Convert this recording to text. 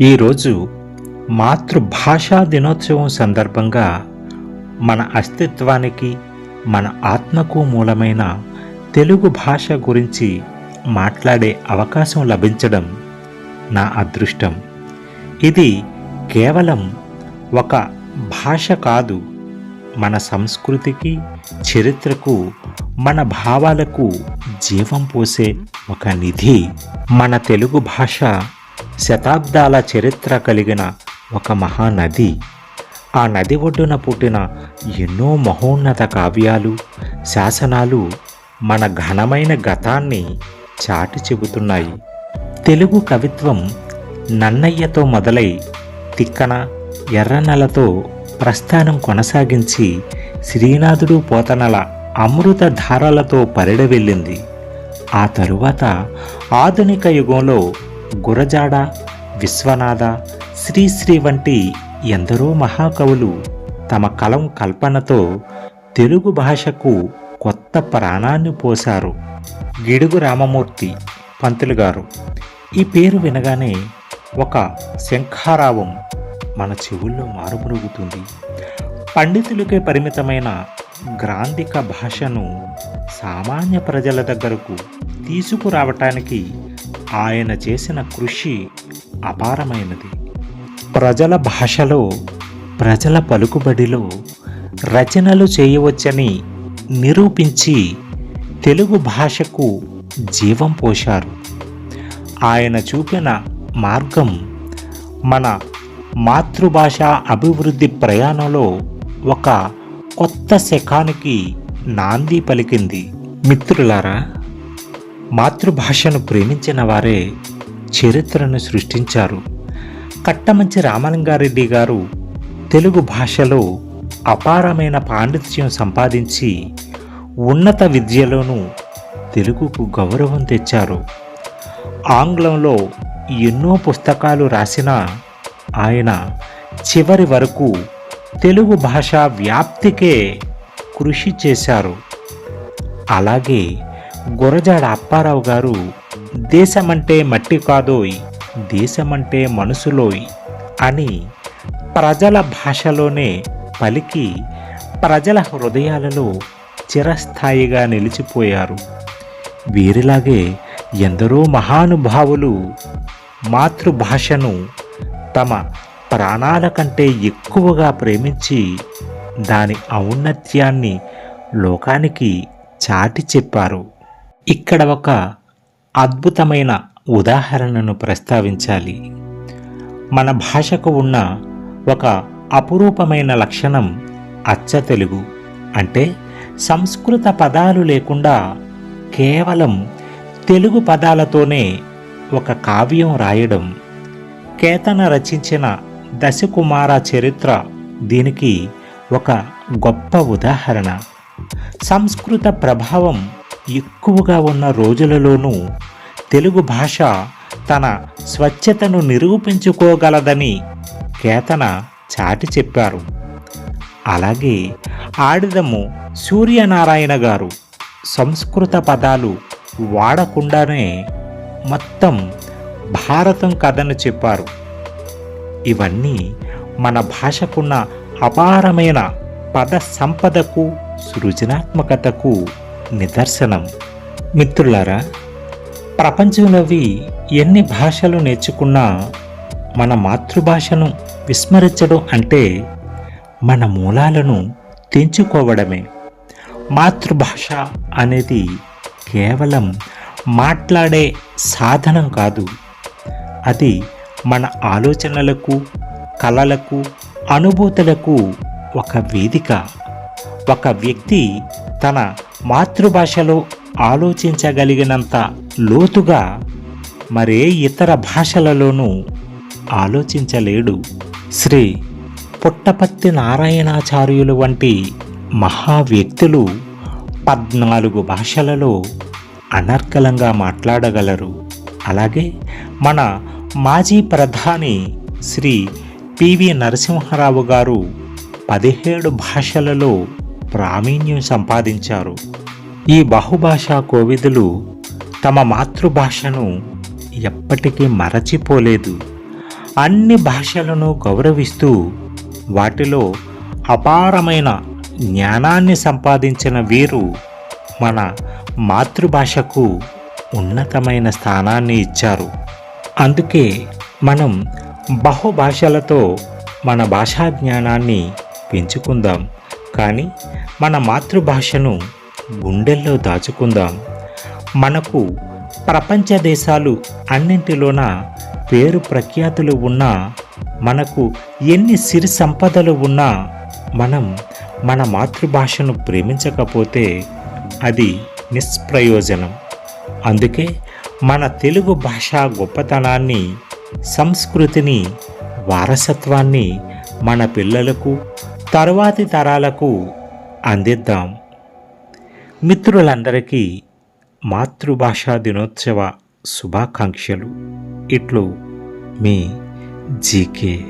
ఈరోజు మాతృభాషా దినోత్సవం సందర్భంగా మన అస్తిత్వానికి మన ఆత్మకు మూలమైన తెలుగు భాష గురించి మాట్లాడే అవకాశం లభించడం నా అదృష్టం. ఇది కేవలం ఒక భాష కాదు మన సంస్కృతికి చరిత్రకు మన భావాలకు జీవం పోసే ఒక నిధి. మన తెలుగు భాష శతాబ్దాల చరిత్ర కలిగిన ఒక మహానది. ఆ నది ఒడ్డున పుట్టిన ఎన్నో మహోన్నత కావ్యాలు శాసనాలు మన ఘనమైన గతాన్ని చాటి చెబుతున్నాయి. తెలుగు కవిత్వం నన్నయ్యతో మొదలై తిక్కన ఎర్రనలతో ప్రస్థానం కొనసాగించి శ్రీనాథుడు పోతనల అమృత ధారలతో పరిడవెళ్ళింది ఆ తరువాత ఆధునిక యుగంలో గురజాడ విశ్వనాథ శ్రీశ్రీ వంటి ఎందరో మహాకవులు తమ కలం కల్పనతో తెలుగు భాషకు కొత్త ప్రాణాన్ని పోశారు. గిడుగు రామమూర్తి పంతులు గారు ఈ పేరు వినగానే ఒక శంఖారావం మన చెవుల్లో మారుమరుగుతుంది. పండితులకే పరిమితమైన గ్రాంధిక భాషను సామాన్య ప్రజల దగ్గరకు తీసుకురావటానికి ఆయన చేసిన కృషి అపారమైనది. ప్రజల భాషలో ప్రజల పలుకుబడిలో రచనలు చేయవచ్చని నిరూపించి తెలుగు భాషకు జీవం పోశారు. ఆయన చూపిన మార్గం మన మాతృభాష అభివృద్ధి ప్రయాణంలో ఒక కొత్త శకానికి నాంది పలికింది. మిత్రులారా మాతృభాషను ప్రేమించిన వారే చరిత్రను సృష్టించారు. కట్టమంచి రామలింగారెడ్డి గారు తెలుగు భాషలో అపారమైన పాండిత్యం సంపాదించి ఉన్నత విద్యలోనూ తెలుగుకు గౌరవం తెచ్చారు. ఆంగ్లంలో ఎన్నో పుస్తకాలు రాసిన ఆయన చివరి వరకు తెలుగు భాష వ్యాప్తికే కృషి చేశారు. అలాగే గురజాడ అప్పారావు గారు దేశమంటే మట్టి కాదోయ్ దేశమంటే మనసులోయ్ అని ప్రజల భాషలోనే పలికి ప్రజల హృదయాలలో చిరస్థాయిగా నిలిచిపోయారు. వీరిలాగే ఎందరో మహానుభావులు మాతృభాషను తమ ప్రాణాల కంటే ఎక్కువగా ప్రేమించి దాని ఔన్నత్యాన్ని లోకానికి చాటి చెప్పారు. ఇక్కడ ఒక అద్భుతమైన ఉదాహరణను ప్రస్తావించాలి. మన భాషకు ఉన్న ఒక అపురూపమైన లక్షణం అచ్చ తెలుగు. అంటే సంస్కృత పదాలు లేకుండా కేవలం తెలుగు పదాలతోనే ఒక కావ్యం రాయడం. కేతన రచించిన దశకుమార చరిత్ర దీనికి ఒక గొప్ప ఉదాహరణ. సంస్కృత ప్రభావం ఎక్కువగా ఉన్న రోజులలోనూ తెలుగు భాష తన స్వచ్ఛతను నిరూపించుకోగలదని కేతన చాటి చెప్పారు. అలాగే ఆడిదము సూర్యనారాయణ గారు సంస్కృత పదాలు వాడకుండానే మొత్తం భారతం కథను చెప్పారు. ఇవన్నీ మన భాషకున్న అపారమైన పద సంపదకు సృజనాత్మకతకు నిదర్శనం. మిత్రులారా ప్రపంచంలోవి ఎన్ని భాషలు నేర్చుకున్నా మన మాతృభాషను విస్మరించడం అంటే మన మూలాలను తెంచుకోవడమే. మాతృభాష అనేది కేవలం మాట్లాడే సాధనం కాదు. అది మన ఆలోచనలకు కళలకు అనుభూతులకు ఒక వేదిక. ఒక వ్యక్తి తన మాతృభాషలో ఆలోచించగలిగినంత లోతుగా మరే ఇతర భాషలలోనూ ఆలోచించలేడు. శ్రీ పుట్టపత్తి నారాయణాచార్యులు వంటి మహా వ్యక్తులు పద్నాలుగు భాషలలో అనర్గళంగా మాట్లాడగలరు. అలాగే మన మాజీ ప్రధాని శ్రీ పివి నరసింహారావు గారు పదిహేడు భాషలలో ప్రావీణ్యం సంపాదించారు. ఈ బహుభాషా కోవిదులు తమ మాతృభాషను ఎప్పటికీ మరచిపోలేదు. అన్ని భాషలను గౌరవిస్తూ వాటిలో అపారమైన జ్ఞానాన్ని సంపాదించిన వీరు మన మాతృభాషకు ఉన్నతమైన స్థానాన్ని ఇచ్చారు. అందుకే మనం బహుభాషలతో మన భాషా జ్ఞానాన్ని పెంచుకుందాం. కానీ మన మాతృభాషను గుండెల్లో దాచుకుందాం. మనకు ప్రపంచ దేశాలు అన్నింటిలోన పేరు ప్రఖ్యాతులు ఉన్నా మనకు ఎన్ని సిరి సంపదలు ఉన్నా మనం మన మాతృభాషను ప్రేమించకపోతే అది నిష్ప్రయోజనం. అందుకే మన తెలుగు భాష గొప్పతనాన్ని సంస్కృతిని వారసత్వాన్ని మన పిల్లలకు తరువాతి తరాలకు అందిద్దాం. మిత్రులందరికీ మాతృభాషా దినోత్సవ శుభాకాంక్షలు. ఇట్లు మీ జీకే